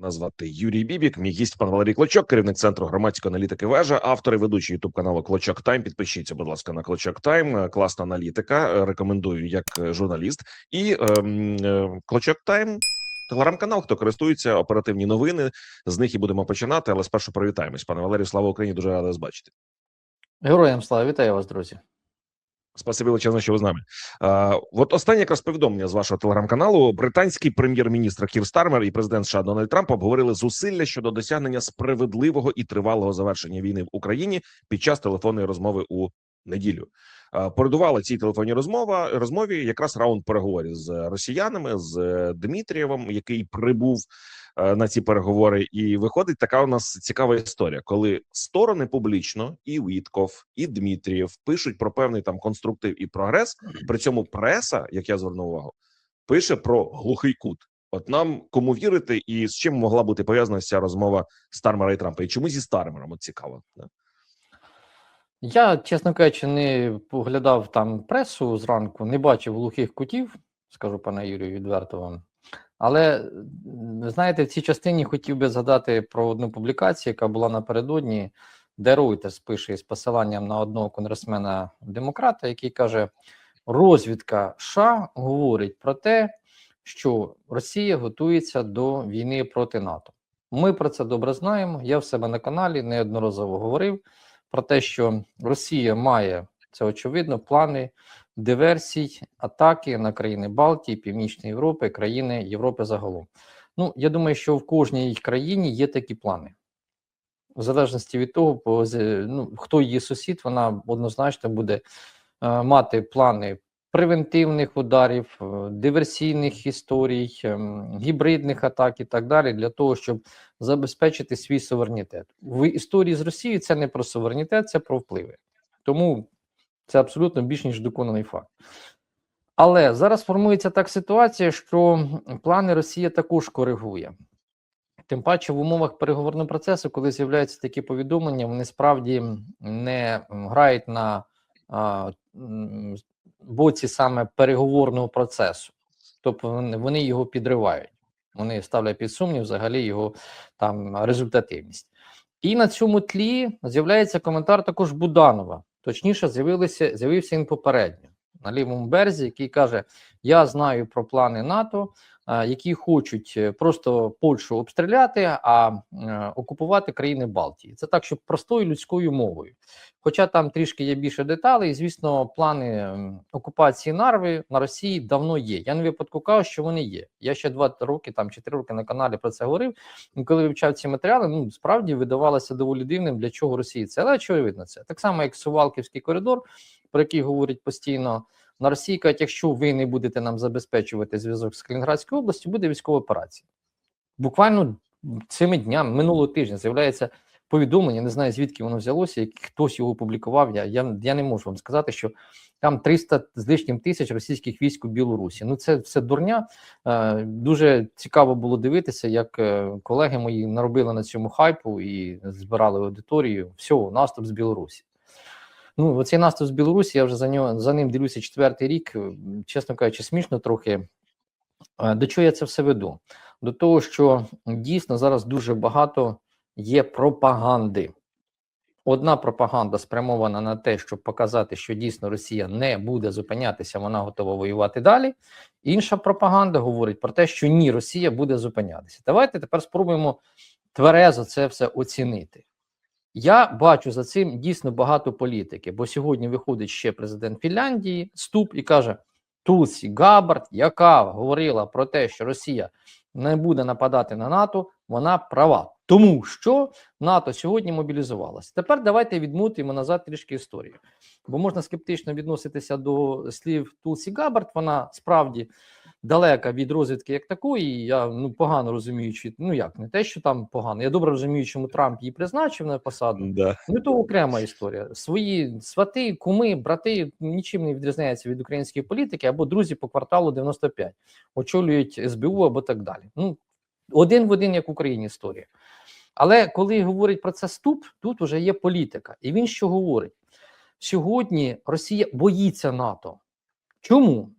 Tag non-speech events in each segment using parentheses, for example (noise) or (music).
Назвати Юрій Бібік, мій гість пан Валерій Клочок, керівник центру громадської аналітики вежа, автор і ведучий ютуб каналу Клочок Тайм. Підпишіться, будь ласка, на Клочок Тайм. Е, Класна аналітика. Е, Рекомендую як е, журналіст. І ем, е, Клочок Тайм. Телеграм-канал, хто користується оперативні новини, з них і будемо починати. Але спершу привітаємось. Пане Валерію, слава Україні! Дуже радий вас бачити. Героям слава, вітаю вас, друзі. Спасибі величезне, що ви з нами. Е, от останнє якраз повідомлення з вашого телеграм-каналу. Британський прем'єр-міністр Кір Стармер і президент США Дональд Трамп обговорили зусилля щодо досягнення справедливого і тривалого завершення війни в Україні під час телефонної розмови у неділю. Е, Передувала цій телефонній розмова розмові якраз раунд переговорів з росіянами з е, Дмитрієвим, який прибув е, на ці переговори. І виходить така у нас цікава історія, коли сторони публічно і Вітков, і Дмитрієв пишуть про певний там конструктив і прогрес. При цьому преса, як я звернув увагу, пише про глухий кут. От нам кому вірити, і з чим могла бути пов'язана ця розмова Стармера і Трампа, і чому зі Стармером? От цікаво. да? Я, чесно кажучи, не поглядав там пресу зранку, не бачив глухих кутів, скажу пане Юрію, відверто вам. Але знаєте, в цій частині хотів би згадати про одну публікацію, яка була напередодні, де Reuters пише із посиланням на одного конгресмена демократа, який каже: розвідка США говорить про те, що Росія готується до війни проти НАТО. Ми про це добре знаємо. Я в себе на каналі неодноразово говорив про те, що Росія має це очевидно плани диверсій, атаки на країни Балтії, Північної Європи, країни Європи загалом. Ну, я думаю, що в кожній країні є такі плани. В залежності від того, ну, хто її сусід, вона однозначно буде е, мати плани превентивних ударів, е, диверсійних історій, ем, гібридних атак і так далі, для того, щоб забезпечити свій суверенітет. В історії з Росією це не про суверенітет, це про впливи. Тому це абсолютно більш ніж доконаний факт. Але зараз формується так ситуація, що плани Росія також коригує. Тим паче в умовах переговорного процесу, коли з'являються такі повідомлення, вони справді не грають на а, боці саме переговорного процесу, тобто вони, його підривають. Вони ставлять під сумнів взагалі його там результативність. І на цьому тлі з'являється коментар також Буданова. Точніше, з'явилися з'явився він попередньо на лівому березі, який каже: Я знаю про плани НАТО, які хочуть е, просто Польщу обстріляти, а е, окупувати країни Балтії. Це так, щоб простою людською мовою. Хоча там трішки є більше деталей, звісно, плани окупації Нарви на Росії давно є. Я не випадку кажу, що вони є. Я ще два роки, там чотири роки на каналі про це говорив. І коли вивчав ці матеріали, ну справді видавалося доволі дивним, для чого Росії це. Але очевидно це. Так само, як Сувалківський коридор, про який говорять постійно. На Росії кажуть, якщо ви не будете нам забезпечувати зв'язок з Калінінградською областю, буде військова операція. Буквально цими днями, минулого тижня, з'являється повідомлення, не знаю звідки воно взялося, як хтось його публікував. Я, я, я не можу вам сказати, що там 300 з лишнім тисяч російських військ у Білорусі. Ну це все дурня. Е, дуже цікаво було дивитися, як е, колеги мої наробили на цьому хайпу і збирали аудиторію. Всього, наступ з Білорусі. Ну, оцей наступ з Білорусі, я вже за нього за ним дивлюся четвертий рік. Чесно кажучи, смішно трохи. До чого я це все веду? До того, що дійсно зараз дуже багато є пропаганди. Одна пропаганда спрямована на те, щоб показати, що дійсно Росія не буде зупинятися, вона готова воювати далі. Інша пропаганда говорить про те, що ні, Росія буде зупинятися. Давайте тепер спробуємо тверезо це все оцінити. Я бачу за цим дійсно багато політики, бо сьогодні виходить ще президент Фінляндії, Ступ і каже: Тулсі Габард, яка говорила про те, що Росія не буде нападати на НАТО, вона права. Тому що НАТО сьогодні мобілізувалося. Тепер давайте відмотуємо назад трішки історію. Бо можна скептично відноситися до слів Тулсі Габард. Вона справді далека від розвідки як такої. і Я ну погано розуміючи, ну як не те, що там погано. Я добре розумію, чому Трамп її призначив на посаду. Да. Ну, то окрема історія. Свої свати, куми, брати нічим не відрізняються від української політики або друзі по кварталу 95, очолюють СБУ або так далі. Ну, один в один, як в Україні історія. Але коли говорить про це ступ, тут вже є політика. І він що говорить? Сьогодні Росія боїться НАТО. Чому?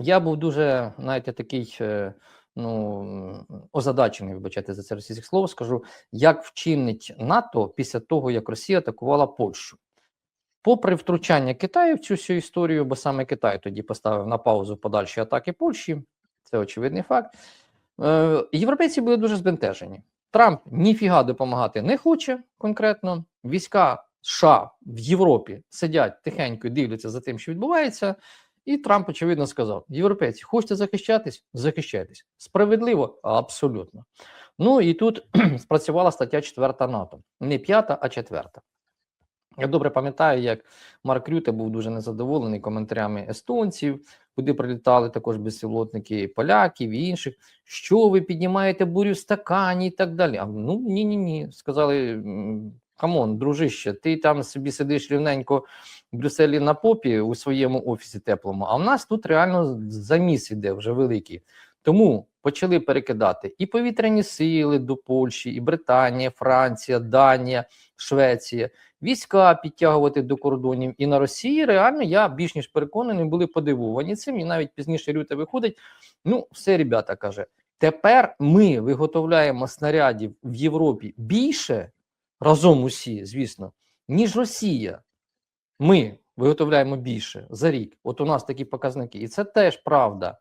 Я був дуже, знаєте, такий е, ну озадачений, вибачайте за це російське слово, скажу, як вчинить НАТО після того, як Росія атакувала Польщу. Попри втручання Китаю в цю всю історію, бо саме Китай тоді поставив на паузу подальші атаки Польщі, це очевидний факт. Е, європейці були дуже збентежені. Трамп ніфіга допомагати не хоче конкретно. Війська США в Європі сидять тихенько дивляться за тим, що відбувається. І Трамп, очевидно, сказав: Європейці, хочете захищатись? Захищайтесь. Справедливо? Абсолютно. Ну і тут (clears throat) спрацювала стаття 4 НАТО. Не п'ята, а четверта. Я добре пам'ятаю, як Марк Рюте був дуже незадоволений коментарями естонців, куди прилітали також безпілотники поляків і інших. Що ви піднімаєте бурю в стакані і так далі. А ну ні, ні, ні. Сказали: «М, камон, дружище, ти там собі сидиш рівненько в Брюсселі на попі у своєму офісі теплому. А в нас тут реально заміс іде вже великий. Тому почали перекидати і повітряні сили до Польщі, і Британія, Франція, Данія, Швеція, війська підтягувати до кордонів. І на Росії реально я більш ніж переконаний, були подивовані цим. І навіть пізніше Рюта виходить. Ну, все, ребята каже. Тепер ми виготовляємо снарядів в Європі більше разом усі, звісно, ніж Росія. Ми виготовляємо більше за рік. От у нас такі показники, і це теж правда.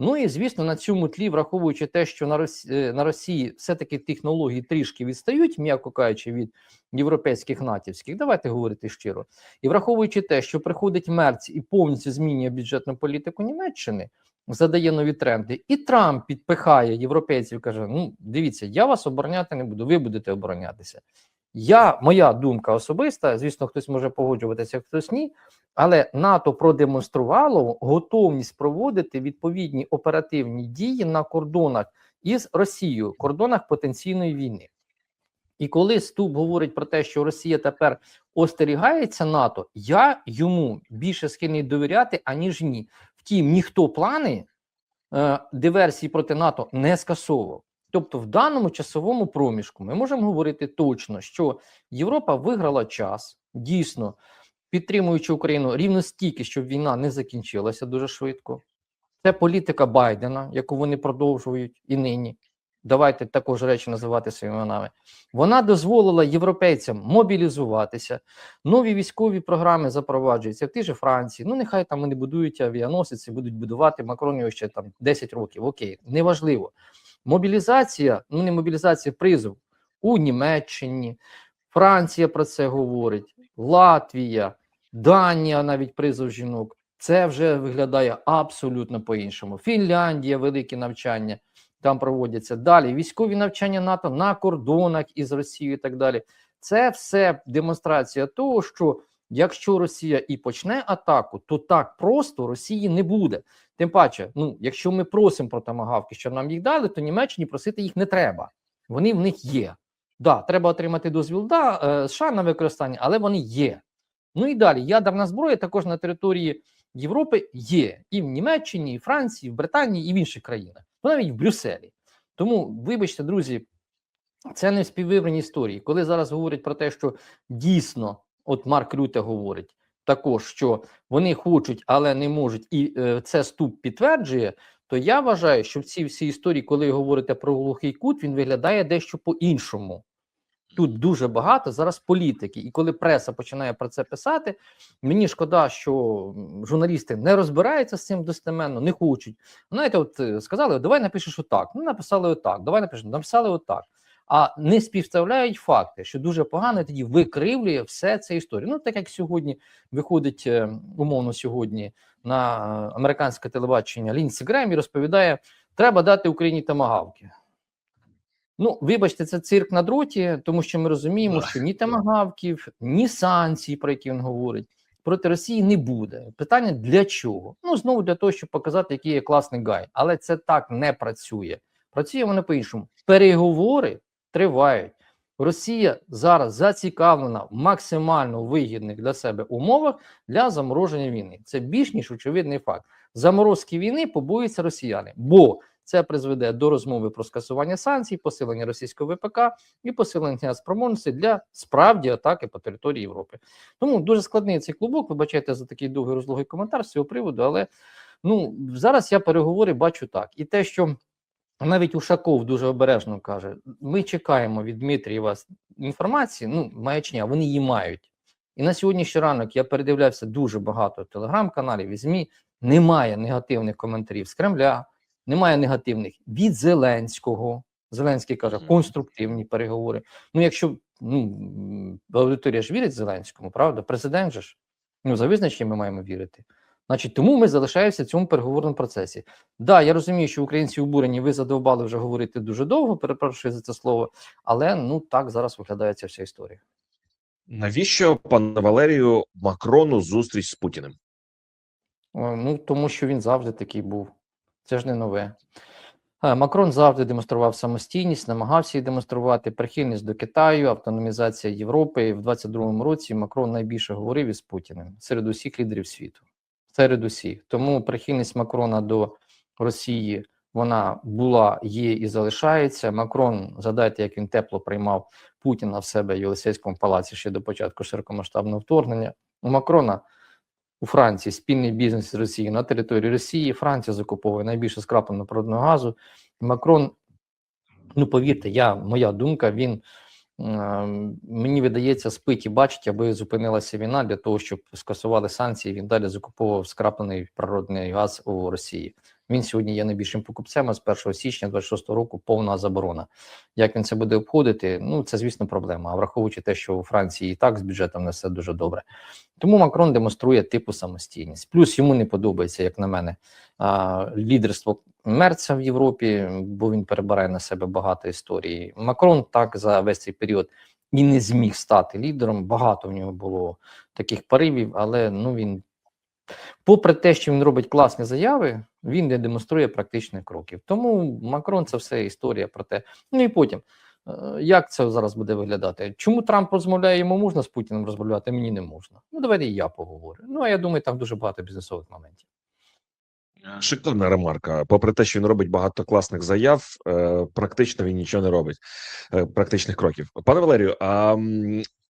Ну і звісно, на цьому тлі, враховуючи те, що на Росії, на Росії все-таки технології трішки відстають, м'яко кажучи, від європейських натівських, давайте говорити щиро. І враховуючи те, що приходить Мерц і повністю змінює бюджетну політику Німеччини, задає нові тренди, і Трамп підпихає європейців, каже: Ну, дивіться, я вас обороняти не буду, ви будете оборонятися. Я, моя думка особиста, звісно, хтось може погоджуватися, хтось ні. Але НАТО продемонструвало готовність проводити відповідні оперативні дії на кордонах із Росією, кордонах потенційної війни. І коли Ступ говорить про те, що Росія тепер остерігається НАТО, я йому більше схильний довіряти, аніж ні. Втім, ніхто плани е, диверсії проти НАТО не скасовував. Тобто, в даному часовому проміжку ми можемо говорити точно, що Європа виграла час, дійсно підтримуючи Україну рівно стільки, щоб війна не закінчилася дуже швидко. Це політика Байдена, яку вони продовжують і нині. Давайте також речі називати своїми іменами. Вона дозволила європейцям мобілізуватися, нові військові програми запроваджуються в тій же Франції. Ну, нехай там вони будують авіаносиці, будуть будувати Макрон його ще там 10 років. Окей, неважливо. Мобілізація, ну не мобілізація, призов у Німеччині, Франція про це говорить, Латвія, Данія, навіть призов жінок. Це вже виглядає абсолютно по-іншому. Фінляндія, великі навчання там проводяться. Далі військові навчання НАТО на кордонах із Росією і так далі. Це все демонстрація того, що якщо Росія і почне атаку, то так просто Росії не буде. Тим паче, ну якщо ми просимо про тамагавки, щоб нам їх дали, то Німеччині просити їх не треба. Вони в них є. Да, треба отримати дозвіл да, е, США на використання, але вони є. Ну і далі ядерна зброя також на території Європи є і в Німеччині, і в Франції, і в Британії, і в інших країнах, ну навіть в Брюсселі. Тому, вибачте, друзі, це не співвибрані історії. Коли зараз говорять про те, що дійсно, от Марк Рюте говорить також, що вони хочуть, але не можуть, і е, це ступ підтверджує. То я вважаю, що в цій всій історії, коли говорите про глухий кут, він виглядає дещо по-іншому. Тут дуже багато зараз політики, і коли преса починає про це писати, мені шкода, що журналісти не розбираються з цим достеменно, не хочуть. Знаєте, от е, сказали, давай напишеш отак. Ну, написали отак, давай напишеш, написали отак. А не співставляють факти, що дуже погано тоді викривлює все це історію. Ну, так як сьогодні виходить е, умовно сьогодні на американське телебачення Лінсі Грем і розповідає, треба дати Україні тамагавки. Ну, вибачте, це цирк на дроті, тому що ми розуміємо, що ні тамагавків, ні санкцій, про які він говорить, проти Росії не буде. Питання для чого? Ну, знову для того, щоб показати, який є класний гай. Але це так не працює. Працює воно по-іншому. Переговори тривають. Росія зараз зацікавлена в максимально вигідних для себе умовах для замороження війни. Це більш ніж очевидний факт. Заморозки війни побоюються росіяни, бо це призведе до розмови про скасування санкцій, посилення російського ВПК і посилення спроможності для справді атаки по території Європи. Тому дуже складний цей клубок. Вибачайте за такий довгий розлогий коментар з цього приводу, але ну зараз я переговори бачу так. І те, що Навіть Ушаков дуже обережно каже: ми чекаємо від Дмитрієва інформації, ну, маячня, вони її мають. І на сьогоднішній ранок я передивлявся дуже багато телеграм-каналів і ЗМІ. Немає негативних коментарів з Кремля, немає негативних від Зеленського. Зеленський каже, конструктивні переговори. Ну, якщо ну, аудиторія ж вірить Зеленському, правда? Президент же ж ну, за визначенням ми маємо вірити. Значить, тому ми залишаємося в цьому переговорному процесі. Да, я розумію, що українці обурені, ви задовбали вже говорити дуже довго, перепрошую за це слово, але ну так зараз виглядає ця вся історія. Навіщо пане Валерію Макрону зустріч з Путіним? О, Ну, тому що він завжди такий був. Це ж не нове. Е, Макрон завжди демонстрував самостійність, намагався її демонструвати прихильність до Китаю, автономізація Європи. І в 22-му році Макрон найбільше говорив із Путіним серед усіх лідерів світу. Серед усіх. Тому прихильність Макрона до Росії вона була, є і залишається. Макрон, згадайте, як він тепло приймав Путіна в себе в Єлисейському палаці ще до початку широкомасштабного вторгнення. У Макрона у Франції спільний бізнес з Росією на території Росії. Франція закуповує найбільше скрапленого природного газу. Макрон, ну повірте, я моя думка, він мені видається, спить і бачить, аби зупинилася війна для того, щоб скасували санкції. Він далі закуповував скраплений природний газ у Росії. Він сьогодні є найбільшим покупцем. А з 1 січня 26 року повна заборона. Як він це буде обходити? Ну це звісно проблема. А враховуючи те, що у Франції і так з бюджетом не все дуже добре. Тому Макрон демонструє типу самостійність. Плюс йому не подобається, як на мене, лідерство Мерца в Європі, бо він перебирає на себе багато історії. Макрон так за весь цей період і не зміг стати лідером. Багато в нього було таких поривів, але ну він, попри те, що він робить класні заяви, він не демонструє практичних кроків. Тому Макрон це все історія про те. Ну і потім. е, Як це зараз буде виглядати? Чому Трамп розмовляє, йому можна з Путіним розмовляти, мені не можна. Ну, давайте я поговорю. Ну, а я думаю, там дуже багато бізнесових моментів. Шикарна ремарка. Попри те, що він робить багато класних заяв, е, практично він нічого не робить, е, практичних кроків. Пане Валерію, а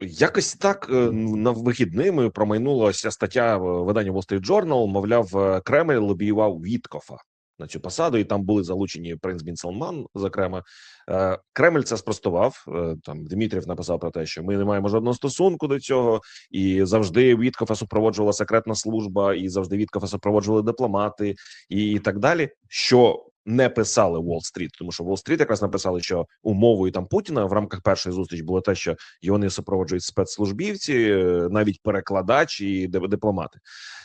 якось так е, на вихідними промайнулася стаття в виданні Wall Street Journal, мовляв, е, Кремль лобіював Віткофа на цю посаду, і там були залучені принц Бін Салман. Зокрема, Е, Кремль це спростував. Е, Там Дмитрів написав про те, що ми не маємо жодного стосунку до цього, і завжди Віткофа супроводжувала секретна служба, і завжди Віткофа супроводжували дипломати, і так далі. Що не писали Уолл-стріт, тому що Уолл-стріт якраз написали, що умовою там Путіна в рамках першої зустрічі було те, що його не супроводжують спецслужбівці, е, навіть перекладач і дипломати.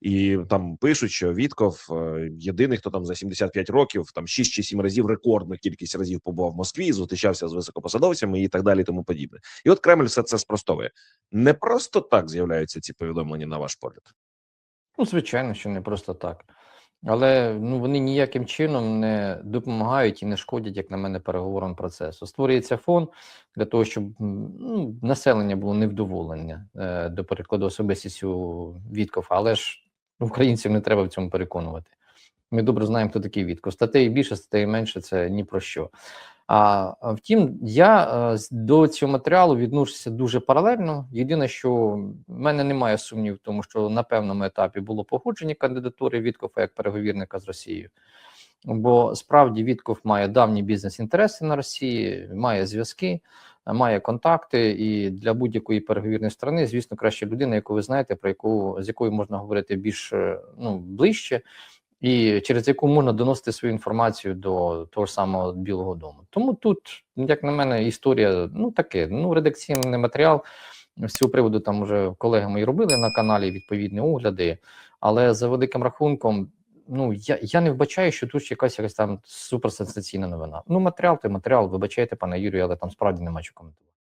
І там пишуть, що Вітков е, єдиний, хто там за 75 років, там 6 чи 7 разів рекордна кількість разів побував в Москві, зустрічався з високопосадовцями і так далі, і тому подібне. І от Кремль все це спростовує. Не просто так з'являються ці повідомлення, на ваш погляд. Ну, звичайно, що не просто так. Але ну, вони ніяким чином не допомагають і не шкодять, як на мене, переговорам процесу. Створюється фон для того, щоб ну, населення було невдоволене е, до прикладу особистістю Вітков, але ж українців не треба в цьому переконувати. Ми добре знаємо, хто такий Вітков. Статей більше, статей менше це ні про що. А втім, я е, до цього матеріалу відношуся дуже паралельно. Єдине, що в мене немає сумнів в тому, що на певному етапі було погодження кандидатури Віткофа як переговірника з Росією. Бо справді Вітков має давні бізнес-інтереси на Росії, має зв'язки, має контакти, і для будь-якої переговірної сторони, звісно, краще людина, яку ви знаєте, про яку з якою можна говорити більш е, ну, ближче, і через яку можна доносити свою інформацію до того ж самого Білого Дому. Тому тут, як на мене, історія ну таке, ну редакційний матеріал. З цього приводу там вже колеги мої робили на каналі відповідні огляди, але за великим рахунком, ну я, я не вбачаю, що тут якась якась там суперсенсаційна новина. Ну, матеріал то матеріал, вибачайте, пане Юрію, але там справді нема що коментувати.